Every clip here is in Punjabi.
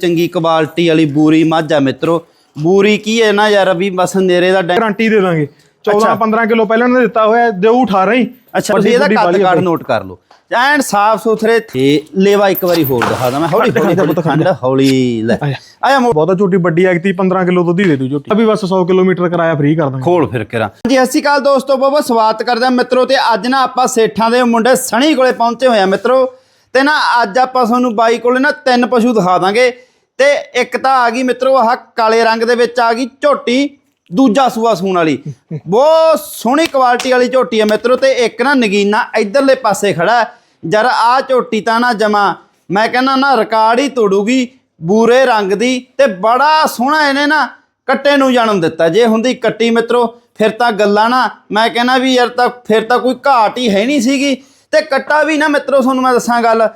ਚੰਗੀ ਕੁਆਲਿਟੀ ਵਾਲੀ ਬੂਰੀ ਮੱਝ ਆ ਮਿੱਤਰੋ। ਬੂਰੀ ਕੀ ਹੈ ਨਾ ਯਾਰ ਵੀ ਬਸ ਨੇਰੇ ਦਾ ਡੈ- ਗਾਰੰਟੀ ਦੇ ਦਾਂਗੇ। 14 15 ਕਿਲੋ ਪਹਿਲਾਂ ਨੇ ਦਿੱਤਾ ਹੋਇਆ ਦੇਊ 18 ਹੀ ਅੱਛਾ ਤੁਸੀਂ ਇਹਦਾ ਕੱਦ ਕਾਠ। ਨੋਟ ਕਰ ਲਓ। ਐਨ ਸਾਫ਼ ਸੁਥਰੇ ਤੇ ਲੇਵਾ ਇੱਕ ਵਾਰੀ ਹੋਰ ਦਿਖਾ ਦਾਂ ਮੈਂ। ਹੌਲੀ ਹੌਲੀ ਖੜ ਖੰਡ ਹੌਲੀ ਲੈ। ਆਇਆ। ਆਇਆ ਮੋ ਬਹੁਤਾ ਝੋਟੀ ਵੱਡੀ ਐਗਤੀ 15 ਕਿਲੋ ਦੁੱਧ ਹੀ ਦੇ ਦੂ ਝੋਟੀ। ਅਭੀ ਬਸ 100 ਕਿਲੋਮੀਟਰ ਕਿਰਾਇਆ ਫ੍ਰੀ ਕਰ ਦਾਂਗੇ। ਖੋਲ ਫਿਰ ਕਰਾਂ। ਜੀ ਸਤਿ ਸ਼੍ਰੀ ਅਕਾਲ ਦੋਸਤੋ ਬਹੁਤ ਬਹੁਤ ਸਵਾਗਤ ਕਰਦੇ ਹਾਂ ਮਿੱਤਰੋ ਤੇ ਅੱਜ ਨਾ ਆਪਾਂ ਸੇਠਾਂ ਦੇ ਮੁੰਡੇ ਸਣੀ ਕੋਲੇ ਪਹੁੰਚੇ ਹੋਏ ਆ ਮਿੱਤਰੋ। ਤੇ ਨਾ ਅੱਜ ਆਪਾਂ ਤੁਹਾਨੂੰ ਬਾਈ ਕੋਲੇ ਨਾ ਤਿੰਨ ਪਸ਼ੂ ਦਿਖਾ ਦਾਂਗੇ। ਤੇ ਇੱਕ ਤਾਂ ਆ ਗਈ ਮਿੱਤਰੋ, ਆਹ ਕਾਲੇ ਰੰਗ ਦੇ ਵਿੱਚ ਆ ਗਈ ਝੋਟੀ, ਦੂਜਾ ਸੂਆ ਸੂਣ ਵਾਲੀ। ਬਹੁਤ ਸੋਹਣੀ ਕੁਆਲਿਟੀ ਵਾਲੀ ਝੋਟੀ ਹੈ ਮਿੱਤਰੋ ਤੇ ਇੱਕ ਨਾ ਨਗੀਨਾ ਇਧਰਲੇ ਪਾਸੇ ਖੜਾ ਹੈ। ਜਰ ਆ ਝੋਟੀ ਤਾਂ ਨਾ ਜਮਾ, ਮੈਂ ਕਹਿੰਦਾ ਨਾ ਰਿਕਾਰਡ ਹੀ ਤੋੜੂਗੀ ਬੂਰੇ ਰੰਗ ਦੀ ਤੇ ਬੜਾ ਸੋਹਣਾ ਇਹਨੇ ਨਾ ਕੱਟੇ ਨੂੰ ਜਨਮ ਦਿੱਤਾ। ਜੇ ਹੁੰਦੀ ਕੱਟੀ ਮਿੱਤਰੋ, ਫਿਰ ਤਾਂ ਗੱਲਾਂ ਨਾ, ਮੈਂ ਕਹਿੰਦਾ ਵੀ ਯਾਰ ਤਾਂ ਫਿਰ ਤਾਂ ਕੋਈ ਘਾਟ ਹੀ ਹੈ ਨਹੀਂ ਸੀਗੀ। ਤੇ ਕੱਟਾ ਵੀ ਨਾ ਮਿੱਤਰੋ, ਤੁਹਾਨੂੰ ਮੈਂ ਦੱਸਾਂ ਗੱਲ,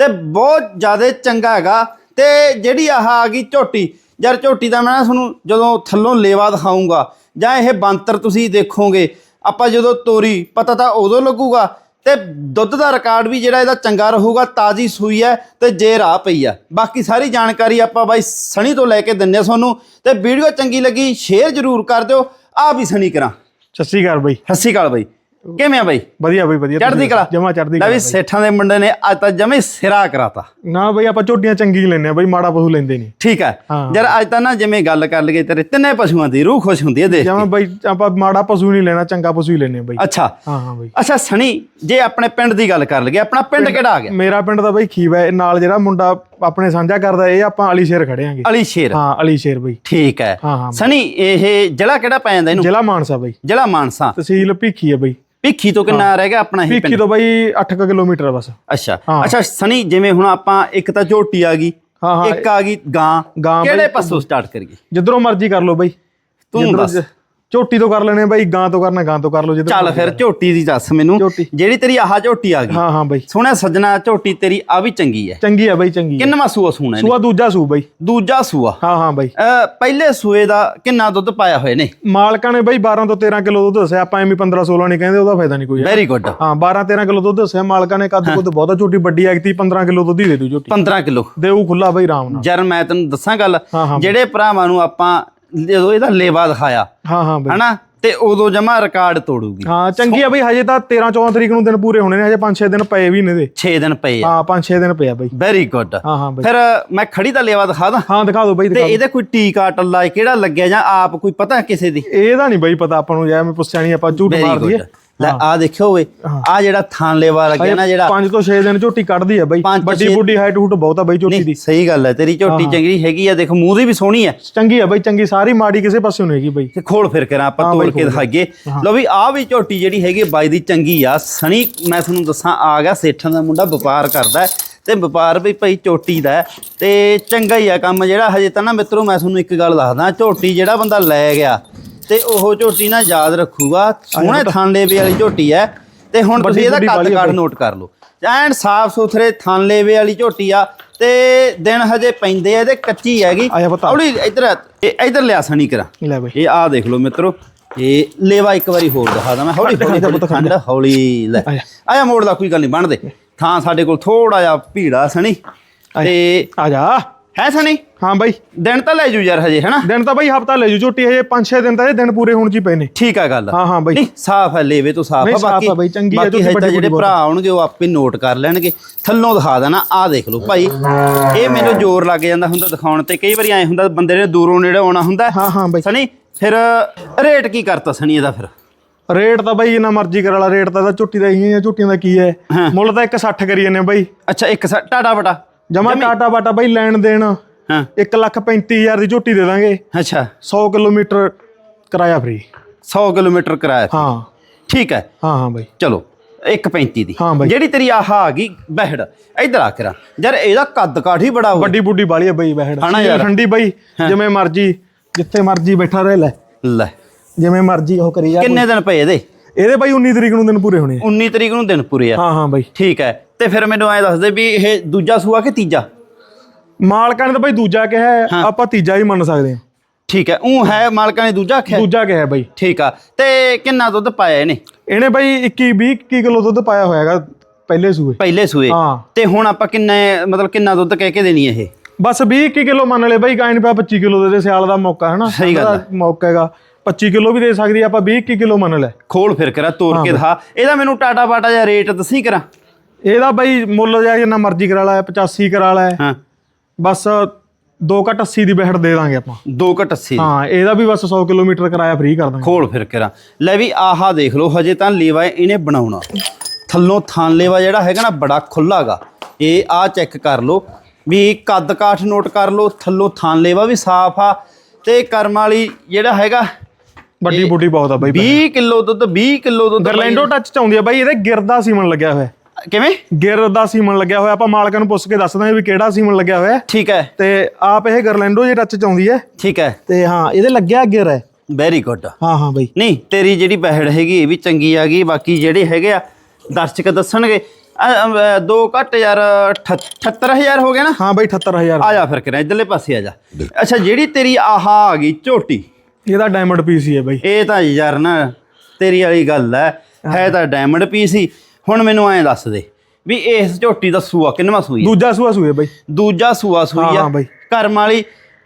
ਤੇ ਬਹੁਤ ਜ਼ਿਆਦਾ ਚੰਗਾ ਹੈਗਾ। ਤੇ ਜਿਹੜੀ ਆਹ ਆ ਗਈ ਝੋਟੀ ਯਾਰ ਝੋਟੀ ਦਾ ਮੈਂ ਨਾ ਤੁਹਾਨੂੰ ਜਦੋਂ ਥੱਲੋਂ ਲੇਵਾ ਦਿਖਾਉਂਗਾ ਜਾਂ ਇਹ ਬੰਤਰ ਤੁਸੀਂ ਦੇਖੋਗੇ ਆਪਾਂ ਜਦੋਂ ਤੋਰੀ ਪਤਾ ਤਾਂ ਉਦੋਂ ਲੱਗੂਗਾ ਤੇ ਦੁੱਧ ਦਾ ਰਿਕਾਰਡ ਵੀ ਜਿਹੜਾ ਇਹਦਾ ਚੰਗਾ ਰਹੂਗਾ ਤਾਜ਼ੀ ਸੂਈ ਹੈ ਤੇ ਜੇ ਰਾਹ ਪਈ ਆ। ਬਾਕੀ ਸਾਰੀ ਜਾਣਕਾਰੀ ਆਪਾਂ ਬਾਈ ਸਣੀ ਤੋਂ ਲੈ ਕੇ ਦਿੰਨੇ ਤੁਹਾਨੂੰ ਤੇ ਵੀਡੀਓ ਚੰਗੀ ਲੱਗੀ ਸ਼ੇਅਰ ਜ਼ਰੂਰ ਕਰ ਦਿਓ ਆ ਵੀ ਸਣੀ ਕਰਾਂ। ਸਤਿ ਸ਼੍ਰੀ ਅਕਾਲ ਬਈ। ਸਤਿ ਸ਼੍ਰੀ ਅਕਾਲ ਬਾਈ। ਕਿਵੇਂ ਆ ਬਾਈ? ਵਧੀਆ ਬਈ ਵਧੀਆ ਚੜ੍ਹਦੀ ਕਲਾ? ਜਮਾ ਚੜ੍ਹਦੀ ਲੈ ਕਲਾ ਵੀ ਸੇਠਾਂ ਦੇ ਮੁੰਡੇ ਨੇ ਅੱਜ ਤਾਂ ਜਮੇ ਸਿਰਾ ਕਰਾਤਾ। ਨਾ ਬਈ ਆਪਾਂ ਝੋਟੀਆਂ ਚੰਗੀ ਲੈਨੇ ਆ ਬਈ ਮਾੜਾ ਪਸ਼ੂ ਲੈਂਦੇ ਨਹੀਂ। ਠੀਕ ਹੈ। ਹਾਂ। ਯਾਰ ਅੱਜ ਤਾਂ ਨਾ ਜਿਵੇਂ ਗੱਲ ਕਰ ਲਈਏ ਤੇਰੇ ਤਿੰਨੇ ਪਸ਼ੂਆਂ ਦੀ ਰੂਹ ਖੁਸ਼ ਹੁੰਦੀ ਹੈ ਦੇਖ ਜਮਾ ਬਈ ਆਪਾਂ ਮਾੜਾ ਪਸ਼ੂ ਨਹੀਂ ਲੈਣਾ ਚੰਗਾ ਪਸ਼ੂ ਹੀ ਲੈਨੇ ਆ ਬਈ। ਅੱਛਾ। ਹਾਂ ਹਾਂ ਬਈ। ਅੱਛਾ ਸਣੀ ਜੇ ਆਪਣੇ ਪਿੰਡ ਦੀ ਗੱਲ ਕਰ ਲਈਏ ਆਪਣਾ ਪਿੰਡ ਕਿਹੜਾ ਆ ਗਿਆ? ਮੇਰਾ ਪਿੰਡ ਦਾ ਬਈ ਖੀਵਾ ਨਾਲ ਜਿਹੜਾ ਮੁੰਡਾ ਆਪਣੇ ਸਾਂਝਾ ਕਰਦਾ ਇਹ ਆਪਾਂ ਅਲੀ ਸ਼ੇਰ ਖੜੇ ਆਂਗੇ ਅਲੀ ਸ਼ੇਰ। ਹਾਂ ਅਲੀ ਸ਼ੇਰ ਬਈ। ਠੀਕ ਹੈ। ਹਾਂ ਹਾਂ ਸਣੀ ਇਹ ਜ਼ਿਲ੍ਹਾ ਕਿਹੜਾ ਪੈ ਜਾਂਦਾ ਇਹਨੂੰ? ਜ਼ਿਲ੍ਹਾ ਮਾਨਸਾ ਬਈ। ਜ਼ਿਲ੍ਹਾ ਮਾਨਸਾ। ਤਹਿਸੀਲ ਭੀਖੀ ਹੈ ਬਈ। ਭਿੱਖੀ ਤੋਂ ਕਿੰਨਾ ਰਹਿ ਗਿਆ ਆਪਣਾ ਭੀਖੀ ਪਿੰਡ? ਤੋਂ ਬਈ 8 ਕਿਲੋਮੀਟਰ ਬਸ। ਅੱਛਾ। ਹਾਂ। ਅੱਛਾ ਸਣੀ ਜਿਵੇਂ ਹੁਣ ਆਪਾਂ ਇੱਕ ਤਾਂ ਝੋਟੀ ਆ ਗਈ ਹਾਂ ਹਾਂ। ਇੱਕ ਆ ਗਈ ਗਾਂ। ਗਾਂ ਕਿਹੜੇ ਪਾਸੋਂ ਸਟਾਰਟ ਕਰੀਏ? ਜਿੱਧਰੋਂ ਮਰਜ਼ੀ ਕਰ ਲਓ ਬਈ। ਤੂੰ ਦੱਸ। ਝੋਟੀ ਤੋਂ ਕਰ ਲੈਣੇ ਬਈ ਗਾਂ ਤੋਂ ਕਰਨਾ ਗਾਂ ਤੋਂ ਕਰ ਲਓ ਜਿੱਧਰ ਚੱਲ ਫਿਰ ਝੋਟੀ ਦੀ ਦੱਸ ਮੈਨੂੰ। ਝੋਟੀ। ਜਿਹੜੀ ਤੇਰੀ ਆਹ ਝੋਟੀ ਆ ਗਈ। ਹਾਂ ਹਾਂ ਬਈ। ਸੋਹਣਾ ਸੱਜਣਾ ਝੋਟੀ ਤੇਰੀ ਆ ਵੀ ਚੰਗੀ ਹੈ ਚੰਗੀ ਆ ਬਈ ਚੰਗੀ ਆ। ਕਿੰਨਵਾਂ ਸੂਆ ਸੂਣਾ ਇਹਨੇ? ਸੂਆ ਦੂਜਾ ਸੂ ਬਈ। ਦੂਜਾ ਸੂਆ। ਹਾਂ ਹਾਂ ਬਈ। ਅਹ ਪਹਿਲੇ ਸੂਏ ਦਾ ਕਿੰਨਾ ਦੁੱਧ ਪਾਇਆ ਹੋਏ ਨੇ ਮਾਲਕਾਂ ਨੇ ਬਈ 12 ਤੋਂ 13 ਕਿਲੋ ਦੁੱਧ ਦੱਸਿਆ। ਆਪਾਂ ਐਵੇਂ 15 16 ਨਹੀਂ ਕਹਿੰਦੇ ਉਹਦਾ ਫਾਇਦਾ ਨਹੀਂ ਕੋਈ। ਵੈਰੀ ਗੁੱਡ ਹਾਂ 12 13 ਕਿਲੋ ਦੁੱਧ ਦੱਸਿਆ। ਮਾਲਕਾਂ ਨੇ ਕੱਦ ਕੁੱਦ ਬਹੁਤਾ ਝੋਟੀ ਵੱਡੀ ਐਗਤੀ 15 ਕਿਲੋ ਦੁੱਧ ਹੀ ਦੇ ਦੂ ਝੋਟੀ। 15 ਕਿਲੋ। ਦੇਊ ਖੁੱਲਾ ਬਈ ਆਰਾਮ ਨਾਲ। ਜਰ ਮੈਂ ਤੈਨੂੰ ਦੱਸਾਂ ਗੱਲ। ਹਾਂ, ਹਾਂ। ਜਿਹੜੇ ਭਰਾਵਾਂ ਨੂੰ ਆਪਾਂ ਜਦੋਂ ਇਹਦਾ ਲੇਵਾ ਦਿਖਾਇਆ ਹਾਂ ਹਾਂ ਬਈ। ਹਨਾ? ਤੇ ਉਦੋਂ ਜਮਾ ਰਿਕਾਰਡ ਤੋੜੂਗੀ। ਹਾਂ ਚੰਗੀ ਆ ਬਈ ਹਜੇ ਤਾਂ 13 14 ਤਰੀਕ ਨੂੰ ਦਿਨ ਪੂਰੇ ਹੋਣੇ ਨੇ ਹਜੇ 5 6 ਦਿਨ ਪਏ ਵੀ ਨੇ ਦੇ 6 ਦਿਨ ਪਏ ਆ। ਹਾਂ 5 6 ਦਿਨ ਪਏ ਆ ਬਈ। ਵੈਰੀ ਗੁੱਡ ਹਾਂ ਹਾਂ ਬਈ। ਫਿਰ ਮੈਂ ਖੜੀ ਦਾ ਲੇਵਾ ਦਿਖਾ ਦਾਂ? ਹਾਂ ਦਿਖਾ ਦਿਓ ਬਈ ਤੇ। ਇਹਦੇ ਕੋਈ ਟੀਕਾ ਟੱਲਾ ਕਿਹੜਾ ਲੱਗਿਆ ਜਾਂ ਆਪ ਕੋਈ ਪਤਾ ਕਿਸੇ ਦੀ? ਇਹਦਾ ਨਹੀਂ ਬਈ ਪਤਾ ਆਪਾਂ ਨੂੰ ਜੇ ਮੈਂ ਪੁੱਛਿਆ ਨਹੀਂ ਆਪਾਂ ਝੂਠ ਮਾਰ ਦਈਏ। ਲੈ ਆ ਦੇਖਿਓ ਓਏ ਆ ਜਿਹੜਾ ਥਾਂ ਲੇਵਾ ਲੱਗਿਆ ਨਾ ਜਿਹੜਾ 5 ਤੋਂ 6 ਦਿਨ ਝੋਟੀ ਕੱਢਦੀ ਆ ਬਈ ਵੱਡੀ ਬੁੱਢੀ ਹਾਈਟ ਹੂਟ ਬਹੁਤ ਆ ਬਈ ਝੋਟੀ ਨਹੀਂ ਦੀ। ਸਹੀ ਗੱਲ ਹੈ ਤੇਰੀ ਝੋਟੀ ਚੰਗੀ ਹੈਗੀ ਆ ਦੇਖ ਮੂੰਹ ਦੀ ਵੀ ਸੋਹਣੀ ਹੈ ਚੰਗੀ ਆ ਬਈ ਚੰਗੀ ਸਾਰੀ ਮਾੜੀ ਕਿਸੇ ਪਾਸੇ ਨਹੀਂ ਹੈਗੀ ਬਈ। ਤੇ ਖੋਲ ਫਿਰ ਕਰਾਂ ਆਪਾਂ ਤੋੜ ਕੇ। ਦਿਖਾਈਏ। ਲਓ ਵੀ ਆ ਵੀ ਝੋਟੀ ਜਿਹੜੀ ਹੈਗੀ ਬਾਈ ਦੀ ਚੰਗੀ ਆ ਸਣੀ ਮੈਂ ਤੁਹਾਨੂੰ ਦੱਸਾਂ ਆ ਗਿਆ ਸੇਠਾਂ ਦਾ ਮੁੰਡਾ ਵਪਾਰ ਕਰਦਾ ਤੇ ਵਪਾਰ ਵੀ ਭਾਈ ਝੋਟੀ ਦਾ ਤੇ ਚੰਗਾ ਹੀ ਆ ਕੰਮ ਜਿਹੜਾ ਹਜੇ ਤਾਂ ਨਾ ਮਿੱਤਰੋ ਮੈਂ ਤੁਹਾਨੂੰ ਇੱਕ ਗੱਲ ਦੱਸਦਾ ਝੋਟੀ ਜਿਹੜਾ ਬੰਦਾ ਲੈ ਗਿਆ ਤੇ ਉਹ ਝੋਟੀ ਨਾ ਯਾਦ ਰੱਖੂਗਾ। ਸੋਹਣੇ ਥਾਂਲੇਵੇ ਵਾਲੀ ਝੋਟੀ ਹੈ। ਤੇ ਹੁਣ ਤੁਸੀਂ ਇਹਦਾ ਕੱਦ ਆ ਕਾਠ। ਨੋਟ ਕਰ ਲਓ। ਐਨ ਸਾਫ਼ ਸੁਥਰੇ ਥਾਂਲੇਵੇ ਵਾਲੀ ਝੋਟੀ ਆ ਤੇ ਦਿਨ ਹਜੇ ਪੈਂਦੇ ਆ ਇਹਦੇ ਕੱਚੀ ਹੈਗੀ। ਹੌਲੀ ਇੱਧਰ ਇੱਧਰ ਲਿਆ ਸਣੀ ਕਰਾਂ। ਲੈ ਬਈ। ਇਹ ਆਹ ਦੇਖ ਲਓ ਮਿੱਤਰੋ ਇਹ ਲੇਵਾ ਇੱਕ ਵਾਰੀ ਹੋਰ ਦਿਖਾ ਦਾਂ ਮੈਂ। ਹੌਲੀ ਹੌਲੀ ਖੰਡ ਹੌਲੀ ਲੈ। ਆਇਆ। ਮੋੜ ਦਾ ਕੋਈ ਗੱਲ ਨਹੀਂ ਬਣਦੇ ਥਾਂ ਸਾਡੇ ਕੋਲ ਥੋੜਾ ਜਿਹਾ ਭੀੜਾ ਸਣੀ। ਤੇ ਆ ਜਾ। ਹੈ ਸਣੀ ਹਾਂ ਬਈ। ਦਿਨ ਤਾਂ ਲੈ ਜੂ ਯਾਰ ਹਜੇ ਹੈਨਾ? ਦਿਨ ਤਾਂ ਬਈ ਹਫਤਾ ਲੈ ਜੂ ਝੋਟੀ ਹਜੇ 5-6 ਦਿਨ ਤਾਂ ਇਹ ਦਿਨ ਪੂਰੇ ਹੋਣ ਚ ਹੀ ਪਏ ਨੇ। ਠੀਕ ਆ ਗੱਲ। ਹਾਂ ਹਾਂ ਬਈ। ਨਹੀਂ ਸਾਫ਼ ਹੈ ਲੇਵੇ ਤੋਂ ਸਾਫ਼ ਆ ਸਾਫ਼ ਬਾਕੀ ਆ ਬਈ, ਚੰਗੀ ਆ, ਝੋਟੀ ਹੈ ਤਾਂ ਵੱਡੀ ਜਿਹੜੇ ਭਰਾ ਆਉਣਗੇ ਉਹ ਆਪੇ ਨੋਟ ਕਰ ਲੈਣਗੇ। ਥੱਲੋਂ ਦਿਖਾ ਦੇਣਾ ਆਹ ਦੇਖ ਲਓ ਭਾਈ। ਇਹ ਮੈਨੂੰ ਜ਼ੋਰ ਲੱਗ ਜਾਂਦਾ ਹੁੰਦਾ ਦਿਖਾਉਣ ਤੇ। ਕਈ ਵਾਰੀ ਐ ਹੁੰਦਾ ਬੰਦੇ ਨੇ ਦੂਰੋਂ ਨੇੜੇ ਆਉਣਾ ਹੁੰਦਾ। ਹਾਂ ਹਾਂ ਬਈ। ਸਣੀ ਫਿਰ ਰੇਟ ਕੀ ਕਰਤਾ ਸਣੀ ਇਹਦਾ ਫਿਰ? ਰੇਟ ਤਾਂ ਬਈ ਜਿੰਨਾ ਮਰਜ਼ੀ ਕਰ ਵਾਲਾ ਰੇਟ ਤਾਂ ਝੋਟੀ ਦਾ ਹੀ ਹੈ ਝੋਟੀਆਂ ਦਾ ਕੀ ਹੈ। ਮੁੱਲ ਤਾਂ 160 ਕਰੀ ਜਾਂਦੇ ਬਈ। ਅੱਛਾ ਇੱਕ ਸਾ- ਟਾਟਾ ਬਟਾ ਜਮਾ ਟਾਟਾ ਬਾਟਾ ਬਈ ਲੈਣ ਦੇਣ। ਹਾਂ। 1 ਲੱਖ 35000 ਦੀ ਝੋਟੀ ਦੇ ਦਾਂਗੇ। ਅੱਛਾ। 100 ਕਿਲੋਮੀਟਰ ਕਿਰਾਇਆ ਫ੍ਰੀ 100 ਕਿਲੋਮੀਟਰ ਕਿਰਾਇਆ ਹਾਂ। ਠੀਕ ਹੈ। ਹਾਂ ਹਾਂ ਬਈ। ਚਲੋ 135 ਦੀ। ਹਾਂ ਬਾਈ। ਜਿਹੜੀ ਤੇਰੀ ਆਹ ਆ ਗਈ ਬਹਿੜ ਇਧਰ ਆ ਕਰਾਂ ਯਾਰ ਇਹਦਾ ਕੱਦ ਕਾਠ ਹੀ ਬੜਾ ਹੋਊ। ਵੱਡੀ ਬੁੱਢੀ ਬਾਲੀ ਆ ਬਈ ਬਹਿੜ। ਹਨਾ ਯਾਰ। ਠੰਡੀ ਬਈ ਜਿਵੇਂ ਮਰਜ਼ੀ ਜਿੱਥੇ ਮਰਜ਼ੀ ਬੈਠਾ ਰਹਿ ਲੈ। ਲੈ। ਜਿਵੇਂ ਮਰਜ਼ੀ ਉਹ ਕਰੀ ਜਾ। ਕਿੰਨੇ ਦਿਨ ਪਏ ਇਹਦੇ? ਇਹਦੇ ਬਈ 19 ਤਰੀਕ ਨੂੰ ਦਿਨ ਪੂਰੇ ਹੋਣੇ ਆ। 19 ਤਰੀਕ ਨੂੰ ਦਿਨ ਪੂਰੇ ਆ। ਹਾਂ ਹਾਂ ਬਈ। ਠੀਕ ਹੈ। ਤੇ ਫਿਰ ਮੈਨੂੰ ਐ ਦੱਸ ਦੇ ਵੀ ਇਹ ਦੂਜਾ ਸੂਆ ਕਿ ਤੀਜਾ? ਮਾਲਕਾਂ ਨੇ ਤਾਂ ਬਈ ਦੂਜਾ ਕਿਹਾ ਹੈ, ਆਪਾਂ ਤੀਜਾ ਹੀ ਮੰਨ ਸਕਦੇ ਹਾਂ। ਠੀਕ ਹੈ ਉਹ ਹੈ ਮਾਲਕਾਂ ਨੇ ਦੂਜਾ ਆਖਿਆ ਦੂਜਾ ਕਿਹਾ ਬਈ। ਠੀਕ ਆ ਤੇ ਕਿੰਨਾ ਦੁੱਧ ਪਾਇਆ ਇਹਨੇ? ਇਹਨੇ ਬਈ 21 20 21 ਕਿਲੋ ਦੁੱਧ ਪਾਇਆ ਹੋਇਆਗਾ ਪਹਿਲੇ ਸੂਏ। ਪਹਿਲੇ ਸੂਏ। ਹਾਂ। ਤੇ ਹੁਣ ਆਪਾਂ ਕਿੰਨੇ ਮਤਲਬ ਕਿੰਨਾ ਦੁੱਧ ਕਹਿ ਕੇ ਦੇਣੀ ਇਹ? ਬਸ 20 21 ਕਿਲੋ ਮੰਨ ਲੈ ਬਾਈ ਗਾਇਨ ਪਿਆ 25 ਕਿਲੋ ਦੇ ਦੇ ਸਿਆਲ ਦਾ ਮੌਕਾ ਹੈ ਨਾ ਸਹੀ ਗੱਲ ਮੌਕਾ ਹੈਗਾ। 25 ਕਿਲੋ ਵੀ ਦੇ ਸਕਦੀ ਆਪਾਂ 20 21 ਕਿਲੋ ਮੰਨ ਲੈ। ਖੋਲ ਫਿਰ ਕਰਾ ਤੋੜ ਕੇ ਦਿਖਾ। ਇਹਦਾ ਮੈਨੂੰ ਟਾਟਾ ਬਾਟਾ ਜਾਂ ਰੇਟ ਦੱਸੀ ਕਰਾਂ? ਇਹਦਾ ਬਾਈ ਮੁੱਲ ਜਿਹਾ ਜਿੰਨਾ ਮਰਜ਼ੀ ਕਰਾ ਲਾ 85 ਕਰਾ ਲਾ। ਹਾਂ। ਬਸ 2 ਘੱਟ 80 ਦੀ ਬਹਿੜ ਦੇ ਦਾਂਗੇ ਆਪਾਂ। 2 ਘਟ 80 ਹਾਂ ਇਹਦਾ ਵੀ ਬਸ 100 ਕਿਲੋਮੀਟਰ ਕਿਰਾਇਆ ਫ੍ਰੀ ਕਰ ਦਾਂਗੇ। ਖੋਲ ਫਿਰ ਕਰਾਂ। ਲੈ ਵੀ ਆਹਾ ਦੇਖ ਲਓ ਹਜੇ ਤਾਂ ਲੇਵਾ ਇਹਨੇ ਬਣਾਉਣਾ। ਥੱਲੋਂ ਥਾਨ ਲੇਵਾ ਜਿਹੜਾ ਹੈਗਾ ਨਾ ਬੜਾ ਖੁੱਲਾਗਾ ਇਹ ਆ ਚੈੱਕ ਕਰ ਲਓ। ਵੀ ਕੱਦ ਕਾਠ ਨੋਟ ਕਰ ਲਓ ਥੱਲੋਂ ਥਾਨ ਲੇਵਾ ਵੀ ਸਾਫ਼ ਆ। ਤੇ ਕਰਮ ਵਾਲੀ ਜਿਹੜਾ ਹੈਗਾ ਵੱਡੀ ਬੁੱਢੀ ਬਹੁਤ ਆ ਬਾਈ 20 ਕਿਲੋ ਦੁੱਧ 20 ਕਿਲੋ ਦੁੱਧ ਗਰਲੈਂਡੋ ਟੱਚ ਚ ਆਉਂਦੀ ਆ ਬਾਈ ਇਹਦੇ ਗਿਰ ਦਾ ਸੀਮਨ ਲੱਗਿਆ ਹੋਇਆ। ਕਿਵੇਂ? ਗਿਰ ਦਾ ਸੀਮਨ ਲੱਗਿਆ ਹੋਇਆ ਆਪਾਂ ਮਾਲਕਾਂ ਨੂੰ ਪੁੱਛ ਕੇ ਦੱਸ ਦਾਂਗੇ ਵੀ ਕਿਹੜਾ ਸੀਮਨ ਲੱਗਿਆ ਹੋਇਆ। ਹੈ। ਠੀਕ ਹੈ। ਤੇ ਆਪ ਇਹ ਗਰਲੈਂਡੋ ਜੇ ਟੱਚ ਚ ਆਉਂਦੀ ਹੈ। ਠੀਕ ਹੈ। ਤੇ ਹਾਂ ਇਹਦੇ ਲੱਗਿਆ ਗਿਰ ਹੈ। ਵੈਰੀ ਗੁੱਡ ਹਾਂ ਹਾਂ ਬਾਈ। ਨਹੀਂ ਤੇਰੀ ਜਿਹੜੀ ਬਹਿੜ ਹੈਗੀ ਇਹ ਵੀ ਚੰਗੀ ਆ ਗਈ ਬਾਕੀ ਜਿਹੜੇ ਹੈਗੇ ਆ ਦਰਸ਼ਕ ਦੱਸਣਗੇ। ਅ, ਅ, ਦੋ ਘੱਟ ਯਾਰ 78000 ਹੋ ਗਿਆ ਨਾ? ਹਾਂ ਬਾਈ 78000 ਆ ਜਾ ਫਿਰ ਕਰਾਂ ਇਧਰਲੇ ਪਾਸੇ ਆ ਜਾ। ਅੱਛਾ ਜਿਹੜੀ ਤੇਰੀ ਆਹਾ ਆ ਗਈ ਝੋਟੀ। ਇਹਦਾ ਡਾਇਮੰਡ ਪੀਸ ਹੀ ਹੈ ਬਾਈ। ਇਹ ਤਾਂ ਯਾਰ ਨਾ ਤੇਰੀ ਵਾਲੀ ਗੱਲ ਹੈ। ਹੈ। ਤਾਂ ਡਾਇਮੰਡ ਪੀਸ ਹੀ। ਹੁਣ ਮੈਨੂੰ ਐਂ ਦੱਸ ਦੇ ਵੀ ਇਸ ਝੋਟੀ ਦਾ ਸੂਆ ਕਿੰਨਵਾਂ ਸੂਈ ਦੂਜਾ ਸੂਆ ਸੂਏ ਬਾਈ। ਦੂਜਾ ਸੂਆ ਸੂਈ ਆ। ਕਰਮ ਵਾਲੀ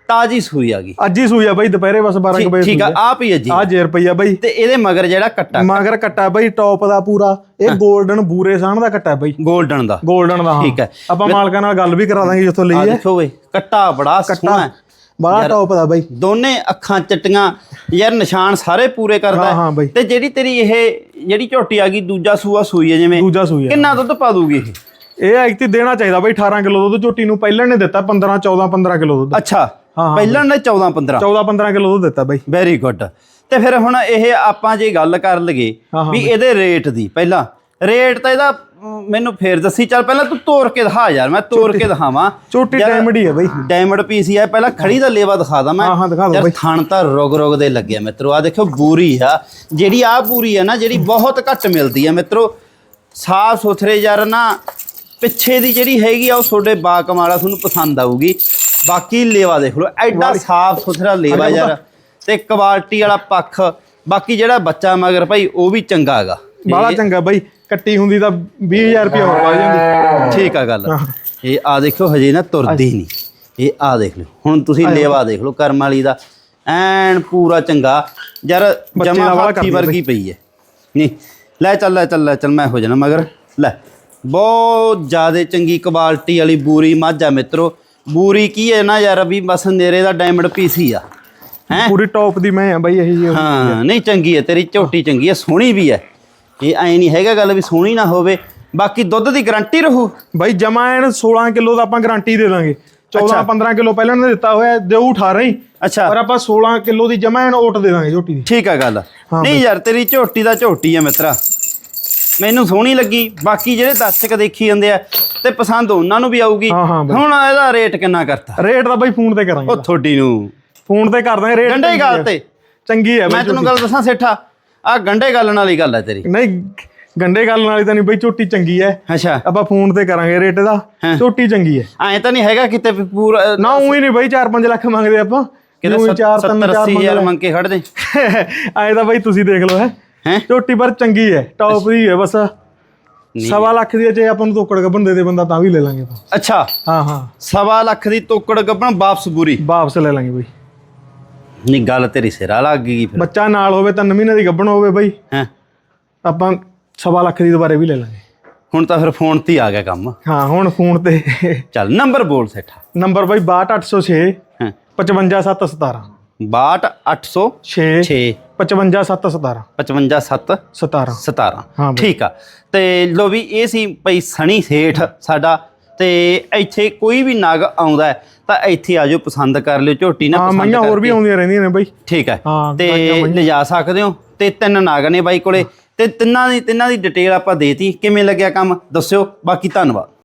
ਤਾਜੀ ਸੂਈ ਆ ਗਈ। ਅੱਜ ਹੀ ਸੂਈ ਆ ਬਾਈ ਦੁਪਹਿਰੇ ਬਸ 12 ਕੁ ਵਜੇ ਠੀਕ ਆ ਆਪ ਹੀ ਆ ਆ ਜੇ ਰੁਪਈਆ ਬਾਈ। ਤੇ ਇਹਦੇ ਮਗਰ ਜਿਹੜਾ ਕੱਟਾ। ਮਗਰ ਕੱਟਾ ਬਾਈ ਟੌਪ ਦਾ ਪੂਰਾ। ਇਹ 골ਡਨ ਬੂਰੇ ਸਾਹਣ ਦਾ ਕੱਟਾ ਬਾਈ। 골ਡਨ ਦਾ। 골ਡਨ ਦਾ ਠੀਕ ਹੈ। ਆਪਾਂ ਮਾਲਕਾਂ ਨਾਲ ਗੱਲ ਵੀ ਕਰਾ ਦਾਂਗੇ ਜਿੱਥੋਂ ਲਈ ਆ ਦੇਖੋ ਵੇ ਕੱਟਾ ਬੜਾ ਸੋਹਣਾ ਬੜਾ ਟੌਪ ਦਾ ਬਾਈ। ਦੋਨੇ ਅੱਖਾਂ ਚਟੀਆਂ ਯਾਰ ਨਿਸ਼ਾਨ ਸਾਰੇ ਪੂਰੇ ਕਰਦਾ ਹਾਂ, ਹੈ। ਹਾਂ ਬਾਈ। ਤੇ ਜਿਹੜੀ ਤੇਰੀ ਇਹ ਜਿਹੜੀ ਝੋਟੀ ਆ ਗਈ ਦੂਜਾ ਸੂਆ ਸੂਈ ਹੈ ਜਿਵੇਂ ਦੂਜਾ ਸੂਈ ਆ। ਕਿੰਨਾ ਦੁੱਧ ਪਾ ਦੂਗੀ ਇਹ? ਇਹ ਐਕਤੀ ਦੇਣਾ ਚਾਹੀਦਾ ਬਾਈ 18 ਕਿਲੋ ਦੁੱਧ ਝੋਟੀ ਨੂੰ ਪਹਿਲਾਂ ਨੇ ਦਿੱਤਾ 15 14 15 ਕਿਲੋ ਦੁੱਧ। ਅੱਛਾ ਹਾਂ, ਹਾਂ ਪਹਿਲਾਂ ਨੇ 14 15 14 15 ਕਿਲੋ ਦੁੱਧ ਦਿੱਤਾ ਬਾਈ। ਵੈਰੀ ਗੁੱਡ ਤੇ ਫਿਰ ਹੁਣ ਇਹ ਆਪਾਂ ਜੇ ਗੱਲ ਕਰ ਹਾਂ, ਹਾਂ ਵੀ ਇਹਦੇ ਰੇਟ ਦੀ ਪਹਿਲਾਂ ਰੇਟ ਤਾਂ ਇਹਦਾ ਮੈਨੂੰ ਫੇਰ ਦੱਸੀ ਚੱਲ ਪਹਿਲਾਂ ਤੂੰ ਤੋੜ ਕੇ ਦਿਖਾ ਯਾਰ ਮੈਂ ਤੋੜ ਕੇ ਦਿਖਾਵਾਂ। ਯਾਰ, ਡਾਇਮੰਡ ਹੀ ਹੈ ਬਾਈ। ਡਾਇਮੰਡ ਪੀਸ ਹੈ ਪਹਿਲਾਂ ਖੜੀ ਦਾ ਲੇਵਾ ਦਿਖਾ ਦਾਂ ਮੈਂ। ਹਾਂ, ਹਾਂ, ਦਿਖਾ ਯਾਰ ਬਾਈ। ਥਣ ਤਾਂ ਰੁਗ ਰੁਗ ਦੇ ਲੱਗਿਆ ਮਿੱਤਰੋ ਆ ਦੇਖੋ ਬੂਰੀ ਆ। ਜਿਹੜੀ ਆ ਬੂਰੀ ਆ ਨਾ ਜਿਹੜੀ ਬਹੁਤ ਘੱਟ ਮਿਲਦੀ ਆ ਮਿੱਤਰੋ ਸਾਫ਼ ਸੁਥਰੇ ਯਾਰ ਨਾ ਪਿੱਛੇ ਦੀ ਜਿਹੜੀ ਹੈਗੀ ਆ ਉਹ ਤੁਹਾਡੇ ਬਾ ਕਮਾਲਾ ਤੁਹਾਨੂੰ ਪਸੰਦ ਆਊਗੀ। ਬਾਕੀ ਲੇਵਾ ਦੇਖ ਲਓ ਐਡਾ ਸਾਫ਼ ਸੁਥਰਾ ਲੇਵਾ ਯਾਰ ਤੇ। ਕੁਆਲਿਟੀ ਵਾਲਾ ਪੱਖ ਬਾਕੀ ਜਿਹੜਾ ਬੱਚਾ ਮਗਰ ਭਾਈ ਉਹ ਵੀ ਚੰਗਾ ਹੈਗਾ। ਬਾਲਾ ਚੰਗਾ ਬਾਈ ਕੱਟੀ ਹੁੰਦੀ ਤਾਂ 20000 ਰੁਪਏ ਹੋਰ ਪਾ ਜਾਂਦੀ। ਠੀਕ ਆ ਗੱਲ। ਇਹ ਆ ਦੇਖੋ ਹਜੇ ਨਾ ਤੁਰਦੀ ਨਹੀਂ। ਇਹ ਆ ਦੇਖ ਲਓ। ਹੁਣ ਤੁਸੀਂ ਲੇਵਾ ਦੇਖ ਲਓ ਕਰਮ ਵਾਲੀ ਦਾ। ਐਨ ਪੂਰਾ ਚੰਗਾ। ਯਾਰ ਜਮਾ ਹਾਥੀ ਵਰਗੀ ਪਈ ਹੈ। ਨਹੀਂ ਲੈ ਚੱਲ ਲੈ ਚੱਲ ਲੈ ਚੱਲ ਮੈਂ ਹੋ ਜਾਣਾ ਮਗਰ। ਲੈ ਬਹੁਤ ਜ਼ਿਆਦਾ ਚੰਗੀ ਕੁਆਲਿਟੀ ਵਾਲੀ ਬੂਰੀ ਮੱਝ ਆ ਮਿੱਤਰੋ। ਬੂਰੀ ਕੀ ਹੈ ਨਾ ਯਾਰ ਵੀ ਬਸ ਨੇਰੇ ਦਾ ਡਾਇਮੰਡ ਪੀਸ ਹੀ ਆ। ਹੈ? ਪੂਰੀ ਟੌਪ ਦੀ ਮੈਂ ਆ ਬਾਈ ਇਹ ਜੀ ਹਾਂ ਨਹੀਂ ਚੰਗੀ ਹੈ ਤੇਰੀ ਝੋਟੀ ਚੰਗੀ ਹੈ ਸੋਹਣੀ ਵੀ ਹੈ। ਇਹ ਐ ਨਹੀਂ ਹੈਗਾ ਗੱਲ ਵੀ ਸੋਹਣੀ ਨਾ ਹੋਵੇ ਬਾਕੀ ਦੁੱਧ ਦੀ ਗਾਰੰਟੀ ਰਹੂ। ਬਾਈ ਜਮਾ ਐਨ 16 ਕਿਲੋ ਦਾ ਆਪਾਂ ਗਾਰੰਟੀ ਦੇ ਦਾਂਗੇ। 14 15 ਕਿਲੋ ਪਹਿਲਾਂ ਨੇ ਦਿੱਤਾ ਹੋਇਆ ਦੇਊ 18 ਹੀ। ਅੱਛਾ। ਪਰ ਆਪਾਂ 16 ਕਿਲੋ ਦੀ ਜਮਾ ਐਨ ਓਟ ਦੇ ਦਾਂਗੇ ਝੋਟੀ ਦੀ। ਠੀਕ ਆ ਗੱਲ। ਨਹੀਂ ਯਾਰ ਤੇਰੀ ਝੋਟੀ ਦਾ ਝੋਟੀ ਆ ਮਿੱਤਰਾ। ਮੈਨੂੰ ਸੋਹਣੀ ਲੱਗੀ। ਬਾਕੀ ਜਿਹੜੇ ਦਰਸ਼ਕ ਦੇਖੀ ਜਾਂਦੇ ਆ ਤੇ ਪਸੰਦ ਉਹਨਾਂ ਨੂੰ ਵੀ ਆਊਗੀ। ਹੁਣ ਇਹਦਾ ਰੇਟ ਕਿੰਨਾ ਕਰਤਾ? ਰੇਟ ਤਾਂ ਬਾਈ ਫੋਨ ਤੇ ਕਰਾਂਗੇ। ਉਹ ਥੋਡੀ ਨੂੰ। ਫੋਨ ਤੇ ਕਰ ਦਾਂਗੇ ਰੇਟ ਚੰਗੀ ਗੱਲ। ਤੇ ਚੰਗੀ ਹੈ ਮੈਂ ਤੈਨੂੰ ਗੱਲ ਦੱਸਾਂ ਸੇਠਾ। ਆ ਗੰਡੇ ਗੱਲ ਵਾਲੀ ਗੱਲ ਹੈ ਤੇਰੀ। ਨਹੀਂ ਗੰਡੇ ਗੱਲ ਵਾਲੀ ਤਾਂ ਨਹੀਂ ਬਾਈ ਝੋਟੀ ਚੰਗੀ ਹੈ ਅੱਛਾ। ਆਪਾਂ ਫੋਨ ਤੇ ਕਰਾਂਗੇ ਰੇਟ ਦਾ। ਝੋਟੀ ਚੰਗੀ ਹੈ ਐਂ ਤਾਂ ਨਹੀਂ ਹੈਗਾ ਕਿਤੇ ਪੂਰਾ ਨਾ ਉਹੀ ਨਹੀਂ ਬਾਈ 4-5 ਲੱਖ ਮੰਗਦੇ ਆਪਾਂ। ਕਿਤੇ ਊਂ ਹੀ ਚਾਰ, ਤਿੰਨ, 70 ਚਾਰ 80000 ਮੰਗ ਕੇ ਖੜ ਦੇ ਆਏ ਤਾਂ ਬਾਈ ਤੁਸੀਂ ਦੇਖ ਲਓ ਹੈ। ਝੋਟੀ ਪਰ ਚੰਗੀ ਹੈ ਟੌਪ ਦੀ ਹੈ ਬਸ। ਸਵਾ ਲੱਖ ਦੀ ਜੇ ਆਪਾਂ ਨੂੰ ਤੋਕੜ ਗੱਬਣ ਦੇ ਦੇ ਬੰਦਾ ਤਾਂ ਵੀ ਲੈ ਲਾਂਗੇ ਆਪਾਂ। ਅੱਛਾ। ਹਾਂ ਹਾਂ। ਸਵਾ ਲੱਖ ਦੀ ਤੋਕੜ ਗੱਬਣ ਵਾਪਸ ਬੁਰੀ। ਵਾਪਸ ਲੈ ਲਾਂਗੇ ਬਾਈ। ਨਹੀਂ ਗੱਲ ਤੇਰੀ ਸਿਰਾ ਲੱਗ ਗਈ ਫਿਰ। ਬੱਚਾ ਨਾਲ ਹੋਵੇ ਤਾਂ ਮਹੀਨੇ ਦੀ ਗੱਬਣ ਹੋਵੇ ਬਾਈ। ਹੈ? ਆਪਾਂ ਸਵਾ ਲੱਖ ਦੀ ਦੁਬਾਰੇ ਵੀ ਲੈ ਲਾਂਗੇ। ਹੁਣ ਤਾਂ ਫਿਰ ਫੋਨ ਤੇ ਹੀ ਆ ਗਿਆ ਕੰਮ। ਹਾਂ ਹੁਣ ਫੋਨ ਤੇ। ਚੱਲ ਨੰਬਰ ਬੋਲ ਸੇਠਾ। ਨੰਬਰ ਬਾਈ 62806 ਹਾਂ? 55717 62800 6 6 55717 557 17 17 ਹਾਂ ਬਈ। ਠੀਕ ਆ। ਤੇ ਲੋ ਵੀ ਇਹ ਸੀ ਭਈ ਸਣੀ ਸੇਠ ਸਾਡਾ ਤੇ ਇੱਥੇ ਕੋਈ ਵੀ ਨਗ ਆਉਂਦਾ ਤਾਂ ਇੱਥੇ ਆਜੋ ਪਸੰਦ ਕਰ ਲਿਓ ਝੋਟੀ ਨਾ ਹਾਂ ਪਸੰਦ ਮਈਆਂ ਹੋਰ ਵੀ ਕਰਕੇ। ਆਉਂਦੀਆਂ ਰਹਿੰਦੀਆਂ ਨੇ ਬਾਈ। ਠੀਕ ਹੈ। ਹਾਂ, ਤੇ ਮਈਆਂ। ਲਿਜਾ ਸਕਦੇ ਹੋ। ਤੇ ਤਿੰਨ ਨਾਗ ਨੇ ਬਾਈ ਕੋਲੇ। ਤੇ ਤਿੰਨਾਂ ਦੀ ਤਿੰਨਾਂ ਦੀ ਡਿਟੇਲ ਆਪਾਂ ਦੇਤੀ। ਕਿਵੇਂ ਲੱਗਿਆ ਕੰਮ? ਦੱਸਿਓ। ਬਾਕੀ ਧੰਨਵਾਦ।